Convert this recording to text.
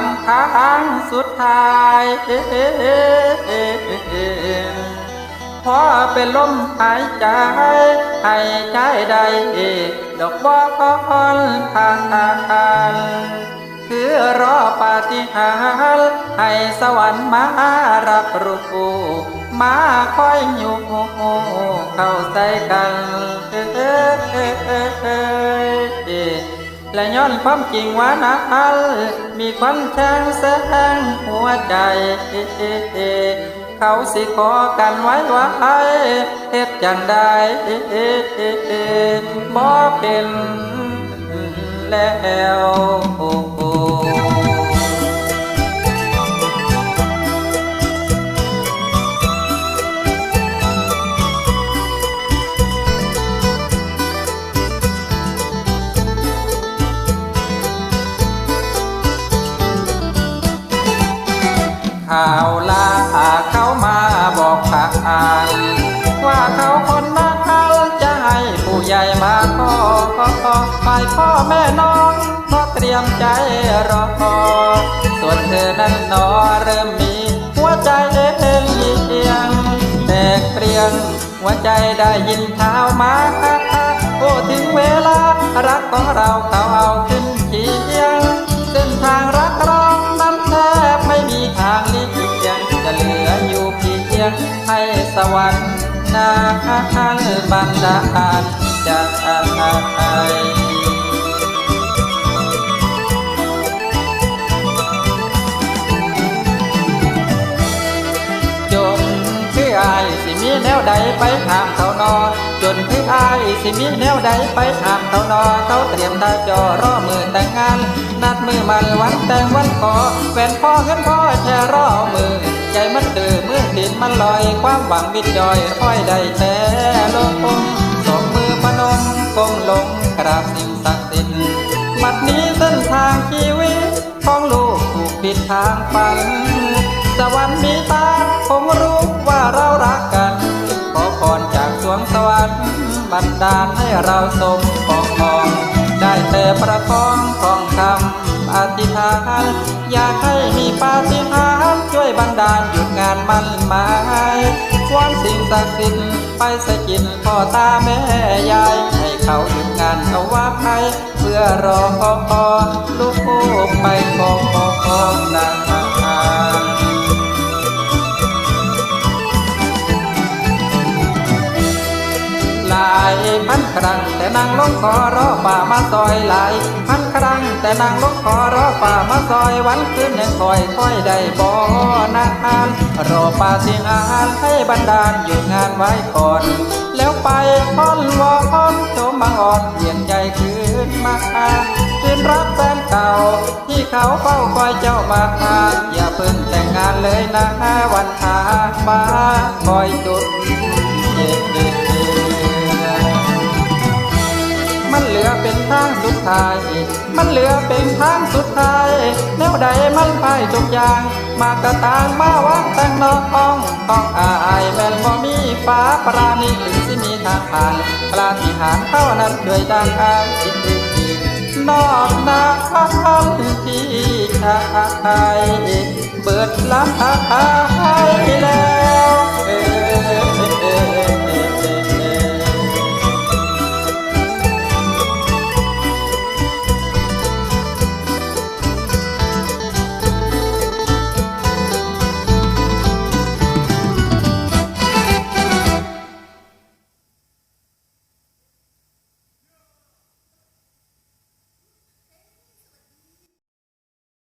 งครั้งสุดท้ายพอเป็นลมหายใจให้ใจใดดอกบัวคอนผ่านคือรอปาฏิหาริย์ให้สวรรค์มารับรู้มาคอยอยู่เข้าใจกัน และย้อนความจริงว่านักมีความแช่งแสงหัวใจ เขาสิขอกันไว้ไว้เฮ็ดจังได้บ่เป็นแล้ว ข่าวลาเขามาบอกผ่านว่าเขาคนมาเขาจะให้ผู้ใหญ่มาขอฝ่ายพ่อแม่น้องก็เตรียมใจรอส่วนเธอนั้นนอเริ่มมีหัวใจเอ็นเอียงแตกเปรียงหัวใจได้ยินเท้ามาโอ้ถึงเวลารักของเราเขา ให้สวรรค์นาคันบันดาลจะไปจนคืออายสิมีแนวใดไปถามเขานอ จนคืออายสิมีแนวใดไปถามเขานอ เขาเตรียมตาจอรอมือแต่งงาน นัดมือมันวันแต่งวันขอแฟนพ่อเงินพ่อแช่รอมือ ใจมันตื่นมือดิน มันลอยความหวังวิดจอยค่อยได้แต่ลงสองมือพนมกงลงกราบสิ่งศักดิ์สิทธิ์บัดนี้เส้นทางชีวิตของลูกถูกปิดทางฝันสวรรค์มีตาคงรู้ว่าเรารักกัน ขอพรจากสวงสวรรค์บันดาลให้เราสมปองทองได้แต่ประคองของคำ อธิษฐาน อยากให้มีปาฏิหาริย์ช่วยบันดาลหยุดงานมันหมายควงสิ่งศักดิ์สิทธิ์ไปสะกิดพ่อตาแม่ยาย ให้เขาหยุดงานเอาว่าไปเพื่อรอพอพอลูกไปขอ พันครั้งแต่นางลงขอรอป่ามาซอยหลายพันครั้งแต่นางลงขอรอป่ามาซอยวันคืนยังคอยคอยได้บ่นานรอป่าสิงานให้บันดาลหยุดงานไว้ก่อน แล้วไปค้อนวอนโจมบางอ่อนเปลี่ยนใจคืนมาคืนรักแฟนเก่า ที่เขาเฝ้าคอยเจ้ามาหาอย่าเพิ่งแต่งงานเลยนะวันทาฟ้าคอยจุด เหลือเป็นทางสุดท้าย มันเหลือเป็นทางสุดท้าย แนวใดมันพ่ายทุกอย่าง มากระตางมาวังแต่งนอกห้องต้องอายแม่นบ่มีฟ้าปราณีถึงสิมีทางผ่านปราฏิหารเท่านั้นด้วยดังอายคิดถึงอีกนอกนาที่ชายเบิดลำหายแล้ว